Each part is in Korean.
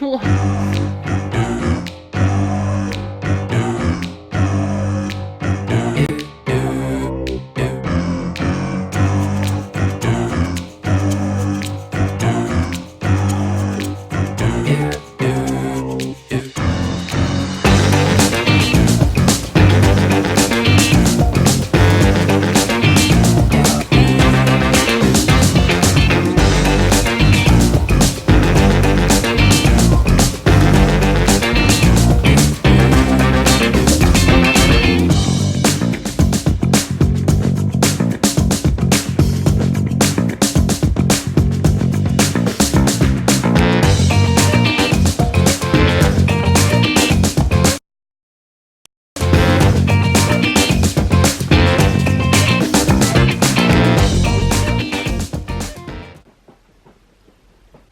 우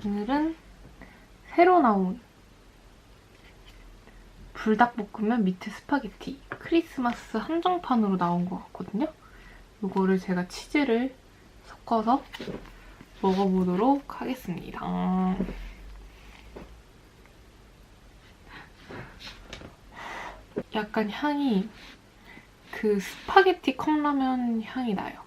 오늘은 새로 나온 불닭볶음면 미트 스파게티 크리스마스 한정판으로 나온 것 같거든요. 이거를 제가 치즈를 섞어서 먹어보도록 하겠습니다. 약간 향이 그 스파게티 컵라면 향이 나요.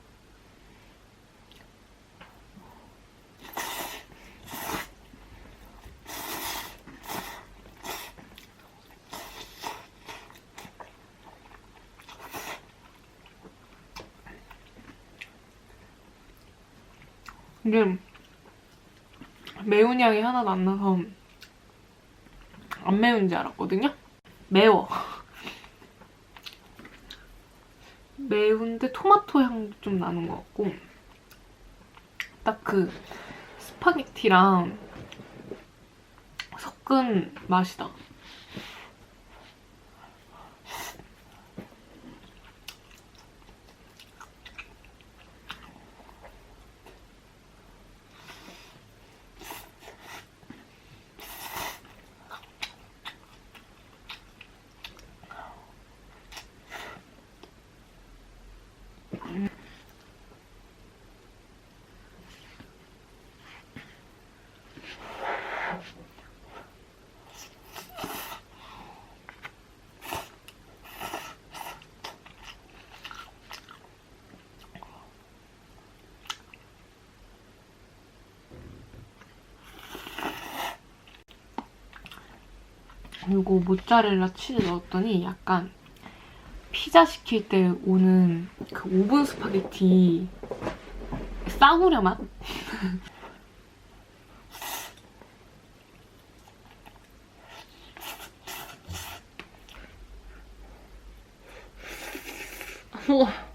이게 매운 향이 하나도 안 나서 안 매운지 알았거든요? 매워. 매운데 토마토 향도 좀 나는 것 같고 딱 그 스파게티랑 섞은 맛이다. 그리고 모짜렐라 치즈 넣었더니 약간 피자 시킬 때 오는 그 오븐 스파게티 싸구려 맛? 우와.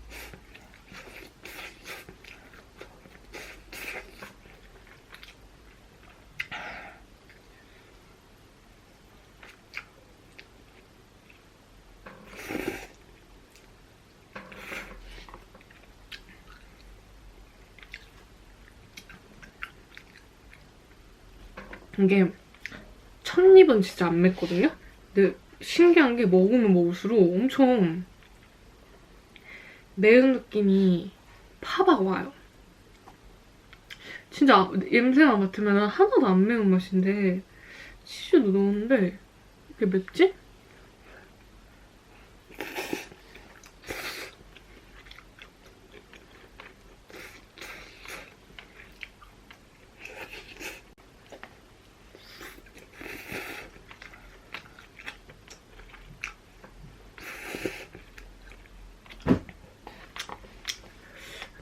이게 첫 입은 진짜 안 맵거든요? 근데 신기한 게 먹으면 먹을수록 엄청 매운 느낌이 파박 와요. 진짜 냄새만 맡으면 하나도 안 매운 맛인데 치즈도 넣었는데 이게 맵지?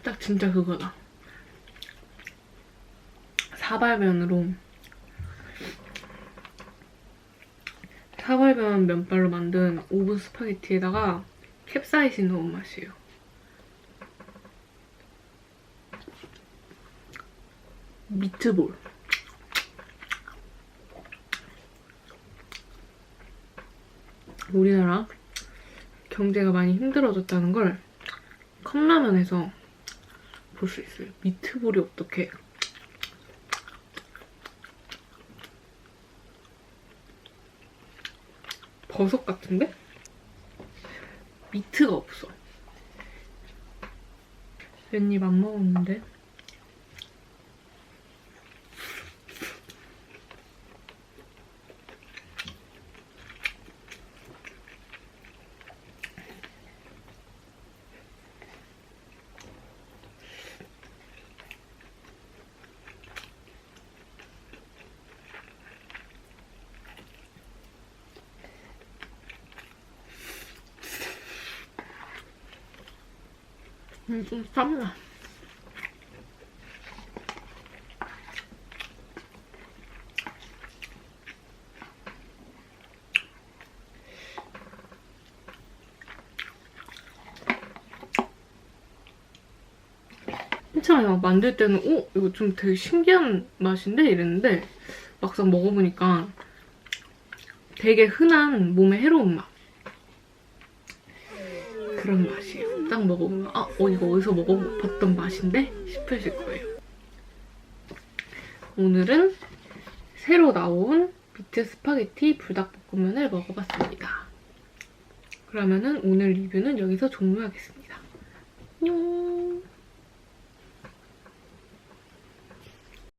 딱 진짜 그거다. 사발면으로 사발면 면발로 만든 오븐 스파게티에다가 캡사이신 넣은 맛이에요. 미트볼. 우리나라 경제가 많이 힘들어졌다는 걸 컵라면에서 볼 수 있어요. 미트볼이 어떻게 버섯 같은데? 미트가 없어. 웬입 안 먹었는데? 좀. 한참 막 만들 때는 오 이거 좀 되게 신기한 맛인데 이랬는데 막상 먹어보니까 되게 흔한 몸에 해로운 맛 그런 맛이에요. 딱 먹어보면 아 어, 이거 어디서 먹어봤던 맛인데 싶으실 거예요. 오늘은 새로 나온 비트 스파게티 불닭볶음면을 먹어봤습니다. 그러면은 오늘 리뷰는 여기서 종료하겠습니다. 안녕.